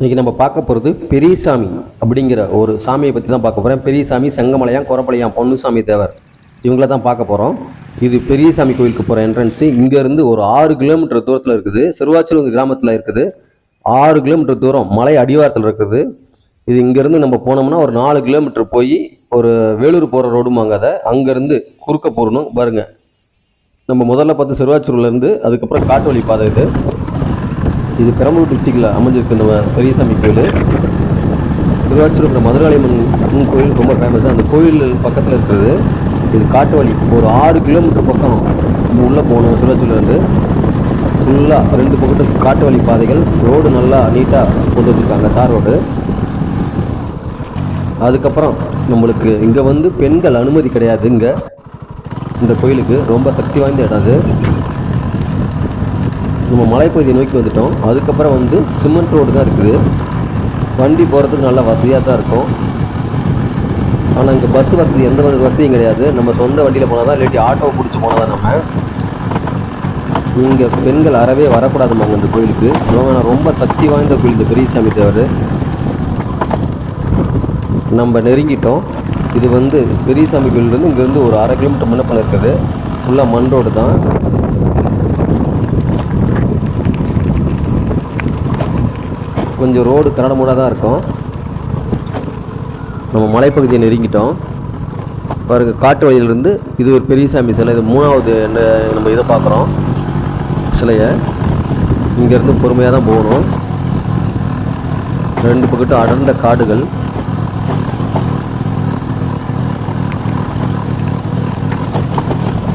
இன்றைக்கி நம்ம பார்க்க போகிறது பெரியசாமி அப்படிங்கிற ஒரு சாமியை பற்றி தான் பார்க்க போகிறேன் பெரியசாமி செங்கமலையான் குறப்பளையான் பொன்னுசாமி தேவர். இவங்கள தான் பார்க்க போகிறோம் இது பெரியசாமி கோயிலுக்கு போகிற என்ட்ரன்ஸு இங்கேருந்து ஒரு ஆறு கிலோமீட்டர் தூரத்தில் இருக்குது. சிறுவாச்சலூர் கிராமத்தில் இருக்குது. ஆறு கிலோமீட்டர் தூரம் மலை அடிவாரத்தில் இருக்குது. இது இங்கேருந்து நம்ம போனோம்னா ஒரு நாலு கிலோமீட்டர் போய் ஒரு வேலூர் போகிற ரோடுமாங்க அதை அங்கேருந்து குறுக்க போடணும் பாருங்கள் நம்ம முதல்ல பார்த்து சிறுவாச்சூர்லேருந்து அதுக்கப்புறம் காட்டு வழி பாதை இது. இது பெரம்பலூர் டிஸ்ட்ரிக்டில் அமைஞ்சிருக்கு நம்ம பெரியசாமி கோயில். திருவாச்சூர் மதுராளியம்மன் கோயில் ரொம்ப ஃபேமஸ் அந்த கோயில் பக்கத்தில் இருக்கிறது இது காட்டு வழி ஒரு ஆறு கிலோமீட்டர் பக்கம் நம்ம உள்ளே போகணும் திருவாச்சூர்லேருந்து ஃபுல்லாக ரெண்டு பக்கத்துக்கு காட்டு வழி பாதைகள். ரோடு நல்லா நீட்டாக போட்டு வச்சுருக்காங்க தார் ரோடு அதுக்கப்புறம் நம்மளுக்கு இங்கே வந்து பெண்கள் அனுமதி கிடையாது இங்கே. இந்த கோயிலுக்கு ரொம்ப சக்தி வாய்ந்த இடம் அது. நம்ம மலைப்பகுதியை நோக்கி வந்துட்டோம். அதுக்கப்புறம் வந்து சிமெண்ட் ரோடு தான் இருக்குது. வண்டி போகிறதுக்கு நல்லா வசதியாக தான் இருக்கும். ஆனால் இங்கே பஸ் வசதி எந்த ஒரு வசதியும் கிடையாது. நம்ம சொந்த வண்டியில் போனால் தான் இல்லாட்டி ஆட்டோவை பிடிச்சி போனால் தான் நம்ம. இங்கே பெண்கள் அறவே வரக்கூடாதுமாங்க இந்த கோயிலுக்கு. ஆனால் ரொம்ப சக்தி வாய்ந்த கோயில் இந்த பெரியசாமி தேவர். நம்ம நெருங்கிட்டோம். இது வந்து பெரியசாமி கோயிலேருந்து இங்கேருந்து ஒரு அரை கிலோமீட்டர் முன்னப்பில் இருக்குது. ஃபுல்லாக மண் ரோடு தான். கொஞ்சம் ரோடு கரடமூடாக தான் இருக்கும். நம்ம மலைப்பகுதியை நெருங்கிட்டோம். பிறகு காட்டு வழியிலிருந்து இது ஒரு பெரியசாமி சிலை இது மூணாவது என்ன நம்ம இதை பார்க்குறோம். சிலையை. இங்கேருந்து பொறுமையாக தான் போகணும். ரெண்டு பக்கட்டும் அடர்ந்த காடுகள்.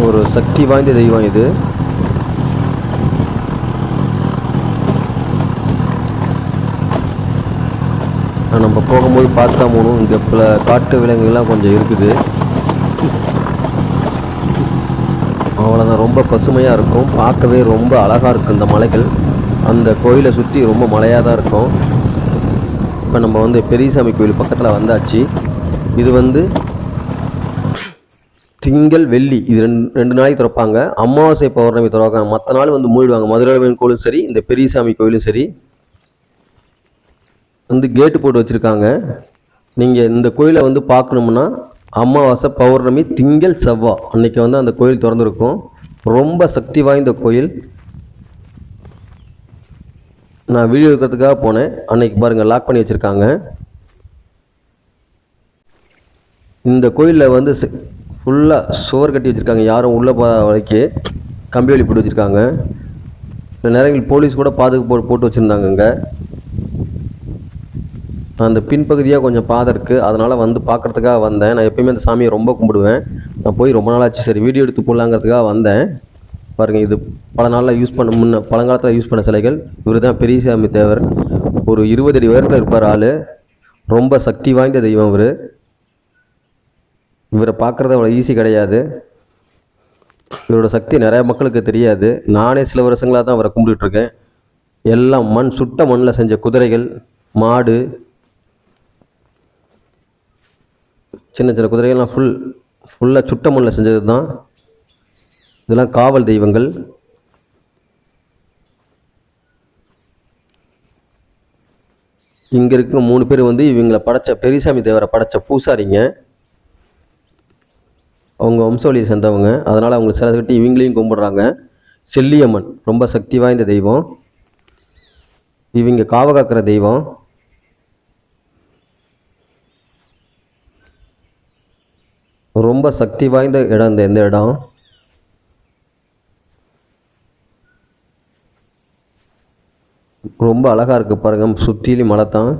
ஒரு சக்தி வாய்ந்த தெய்வம் இது. நம்ம போகும்போது பார்த்து தான் போகணும் இங்கே பல காட்டு விலங்குகள்லாம் கொஞ்சம் இருக்குது. அவ்வளோதான் ரொம்ப பசுமையாக இருக்கும். பார்க்கவே ரொம்ப அழகாக இருக்கும் இந்த மலைகள். அந்த கோயிலை சுற்றி ரொம்ப மலையாக தான் இருக்கும். இப்போ நம்ம வந்து பெரியசாமி கோயில் பக்கத்தில் வந்தாச்சு. இது வந்து திங்கள் வெள்ளி. இது ரெண்டு ரெண்டு நாளைக்கு திறப்பாங்க. அமாவாசை பௌர்ணமி திறப்பாங்க மற்ற நாள் வந்து மூடிடுவாங்க மதுரை கோயிலும் சரி இந்த பெரியசாமி கோயிலும் சரி. வந்து கேட்டு போட்டு வச்சுருக்காங்க. நீங்கள் இந்த கோயிலை வந்து பார்க்கணும்னா அமாவாசை பௌர்ணமி திங்கள் செவ்வாய் அன்னைக்கு வந்து அந்த கோயில் திறந்துருக்கும். ரொம்ப சக்தி வாய்ந்த கோயில். நான் வீடியோ எடுக்கிறதுக்காக போனேன். அன்னைக்கு பாருங்கள் லாக் பண்ணி வச்சுருக்காங்க. இந்த கோயிலில் வந்து ஃபுல்லாக சுவர் கட்டி வச்சுருக்காங்க. யாரும் உள்ளே போகிற வரைக்கும் கம்பி வேலி போட்டு வச்சுருக்காங்க. சில நேரங்கள் போலீஸ் கூட பாதுகாப்பு போட்டு போட்டு வச்சுருந்தாங்க இங்கே அந்த பின்பகுதியாக கொஞ்சம் பாதை இருக்குது. அதனால் வந்து பார்க்குறதுக்காக வந்தேன். நான் எப்பயுமே அந்த சாமியை ரொம்ப கும்பிடுவேன். நான் போய் ரொம்ப நாள் ஆச்சு சரி வீடியோ எடுத்து போடலாங்கிறதுக்காக வந்தேன். பாருங்கள் இது பல நாளில் யூஸ் பண்ண முன்ன பழங்காலத்தில் யூஸ் பண்ண சிலைகள். இவர் தான் பெரிய சாமி தேவர். ஒரு இருபது அடி உயரத்தில் இருப்பார் ஆள். ரொம்ப சக்தி வாய்ந்த தெய்வம் இவர். இவரை பார்க்குறது அவ்வளோ ஈஸி கிடையாது. இவரோட சக்தி நிறைய மக்களுக்கு தெரியாது. நானே சில வருஷங்களாக தான் அவரை கும்பிட்டுருக்கேன் எல்லாம் மண் சுட்ட மண்ணில் செஞ்ச குதிரைகள் மாடு சின்ன சின்ன குதிரைகள்லாம் ஃபுல் ஃபுல்லாக சுட்ட மண்ணில் செஞ்சது தான் இதெல்லாம் காவல் தெய்வங்கள். இங்கே இருக்க மூணு பேர் வந்து இவங்களை படைச்ச பெரியசாமி தேவரை படைச்ச பூசாரிங்க. அவங்க வம்சவழியை சேர்ந்தவங்க. அதனால் அவங்க சில கட்டி இவங்களையும் கும்பிடுறாங்க. செல்லியம்மன் ரொம்ப சக்தி வாய்ந்த தெய்வம். இவங்க காவ காக்கிற தெய்வம். ரொம்ப சக்தி வாய்ந்த இடம் இந்த இந்த இடம்? ரொம்ப அழகாக இருக்குது பாருங்க. சுற்றிலும் மலை தான்.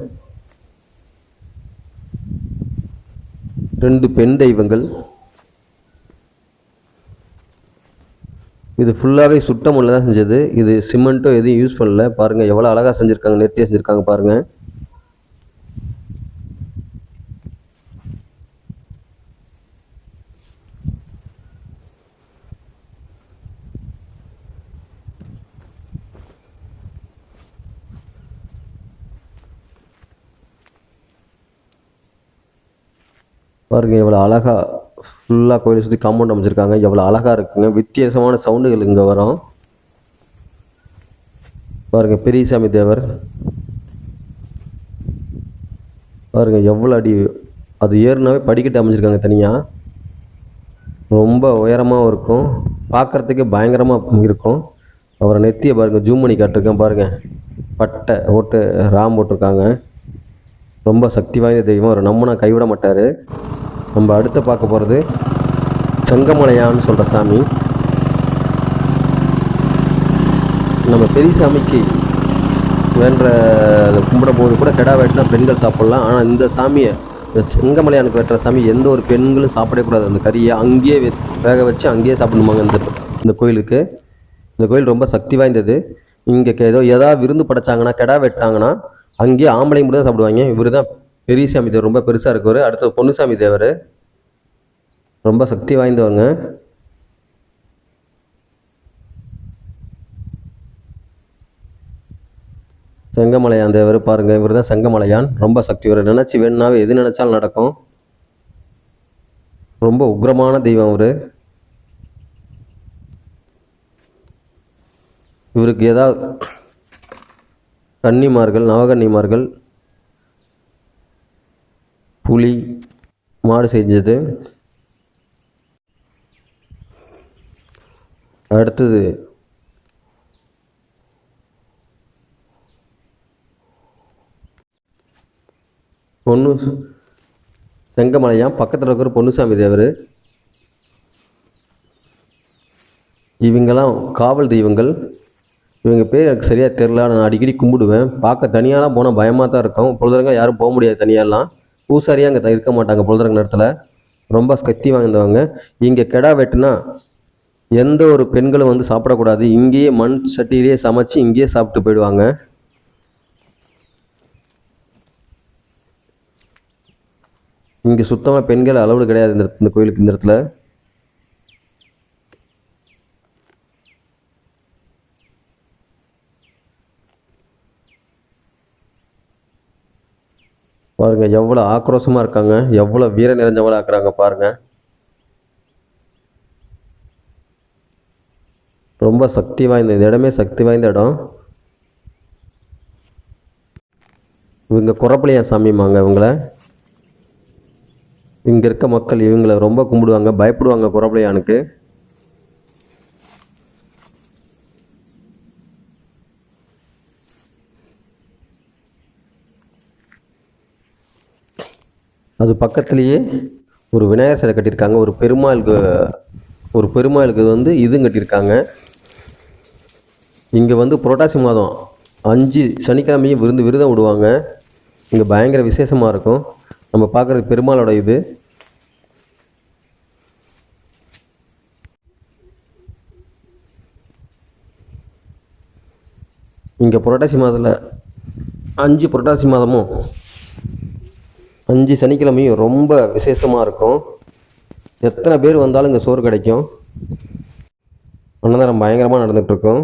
ரெண்டு பெண் தெய்வங்கள். இது ஃபுல்லாகவே சுட்ட மண்ணில் தான் செஞ்சது. இது சிமெண்ட்டோ எதுவும் யூஸ் பண்ணல. பாருங்கள் எவ்வளோ அழகாக செஞ்சுருக்காங்க நெத்தியாக செஞ்சுருக்காங்க பாருங்கள் பாருங்கள் எவ்வளோ அழகாக ஃபுல்லாக கோயிலை சுற்றி காம்பவுண்ட் அமைச்சிருக்காங்க. எவ்வளோ அழகாக இருக்குங்க. வித்தியாசமான சவுண்டுகள் இங்கே வரும். பாருங்கள் பெரியசாமி தேவர். பாருங்க எவ்வளோ அடி அது ஏறுனாவே படிக்கட்டு அமைச்சிருக்காங்க தனியாக ரொம்ப உயரமாகவும் இருக்கும். பார்க்குறதுக்கே பயங்கரமாக இருக்கும். அவரை நெத்தியை பாருங்கள் ஜூம் பண்ணி காட்டிருக்கேன் பாருங்கள் பட்டை ஓட்டு ராம் போட்டிருக்காங்க. ரொம்ப சக்தி வாய்ந்த தெய்வம். அவர் நம்மனா கைவிட மாட்டார். நம்ம அடுத்து பார்க்க போகிறது செங்கமலையான்னு சொல்கிற சாமி. நம்ம பெரிய சாமிக்கு வேண்ட கும்பிடும் போது கூட கிடா வெட்டினா பெண்கள் சாப்பிட்லாம். ஆனால் இந்த சாமியை செங்கமலையானுக்கு வெட்டுற சாமி எந்த ஒரு பெண்களும் சாப்பிடக்கூடாது. அந்த கறியை அங்கேயே வேக வச்சு அங்கேயே சாப்பிடணுமாங்க இந்த இந்த கோயிலுக்கு. இந்த கோயில் ரொம்ப சக்தி வாய்ந்தது இங்கே ஏதோ எதாவது விருந்து படைச்சாங்கன்னா கிடா வெட்டாங்கன்னா அங்கேயே ஆம்பளை மட்டும் தான் சாப்பிடுவாங்க. இவர் தான் பெரிய சாமி தேவர் ரொம்ப பெருசாக இருக்கவர். அடுத்தது பொன்னுசாமி தேவர். ரொம்ப சக்தி வாய்ந்தவங்க. செங்கமலையான் தேவர் பாருங்க இவர் தான் செங்கமலையான். ரொம்ப சக்தி ஒரு நினச்சி வேணுனாவே எது நினச்சாலும் நடக்கும். ரொம்ப உக்ரமான தெய்வம் அவர். இவருக்கு ஏதாவது கன்னிமார்கள் நவகன்னிமார்கள் புலி மாடு செஞ்சது. அடுத்தது பொண்ணு செங்கமலையாம் பக்கத்தில் இருக்கிற பொன்னுசாமி தேவர். இவங்கெல்லாம் காவல் தெய்வங்கள். இவங்க பேர் எனக்கு சரியாக தெரில நான் அடிக்கடி கும்பிடுவேன். பார்க்க தனியாலாம் போனால் பயமாக தான் இருக்கும். பொழுதுறங்க யாரும் போக முடியாது தனியாலாம். பூசாரியாக அங்கே இருக்க மாட்டாங்க பொழுதுறங்க நேரத்தில். ரொம்ப சக்தி வாய்ந்தவங்க இங்கே கெடா வெட்டுனா எந்த ஒரு பெண்களும் வந்து சாப்பிடக்கூடாது. இங்கேயே மண் சட்டியிலேயே சமைச்சு இங்கேயே சாப்பிட்டு போயிடுவாங்க. இங்கே சுத்தமாக பெண்கள் அளவு கிடையாது இந்த இந்த கோயிலுக்கு இந்த இடத்துல. பாருங்கள் எவ்வளோ ஆக்ரோஷமாக இருக்காங்க எவ்வளோ வீர நிறைஞ்சவங்களா இருக்கிறாங்க பாருங்கள் ரொம்ப சக்தி வாய்ந்த இந்த இடமே சக்தி வாய்ந்த இடம். இவங்க குறப்பிலையா சாமிமாங்க இவங்கள. இங்கே இருக்க மக்கள் இவங்களை ரொம்ப கும்பிடுவாங்க பயப்படுவாங்க குறப்பிலையானுக்கு அது பக்கத்துலேயே ஒரு விநாயகர் சிலை கட்டியிருக்காங்க. ஒரு பெருமாளுக்கு ஒரு பெருமாளுக்கு வந்து இதுவும் கட்டியிருக்காங்க. இங்கே வந்து புரட்டாசி மாதம் அஞ்சு சனிக்கிழமையும் விருந்து விருதம் விடுவாங்க. இங்கே பயங்கர விசேஷமாக இருக்கும். நம்ம பார்க்குறது பெருமாளோட இது. இங்கே புரட்டாசி மாதத்தில் அஞ்சு புரட்டாசி மாதமும் அஞ்சு சனிக்கிழமையும் ரொம்ப விசேஷமாக இருக்கும். எத்தனை பேர் வந்தாலும் இங்கே சோறு கிடைக்கும். அன்னதானம் பயங்கரமாக நடந்துகிட்ருக்கும்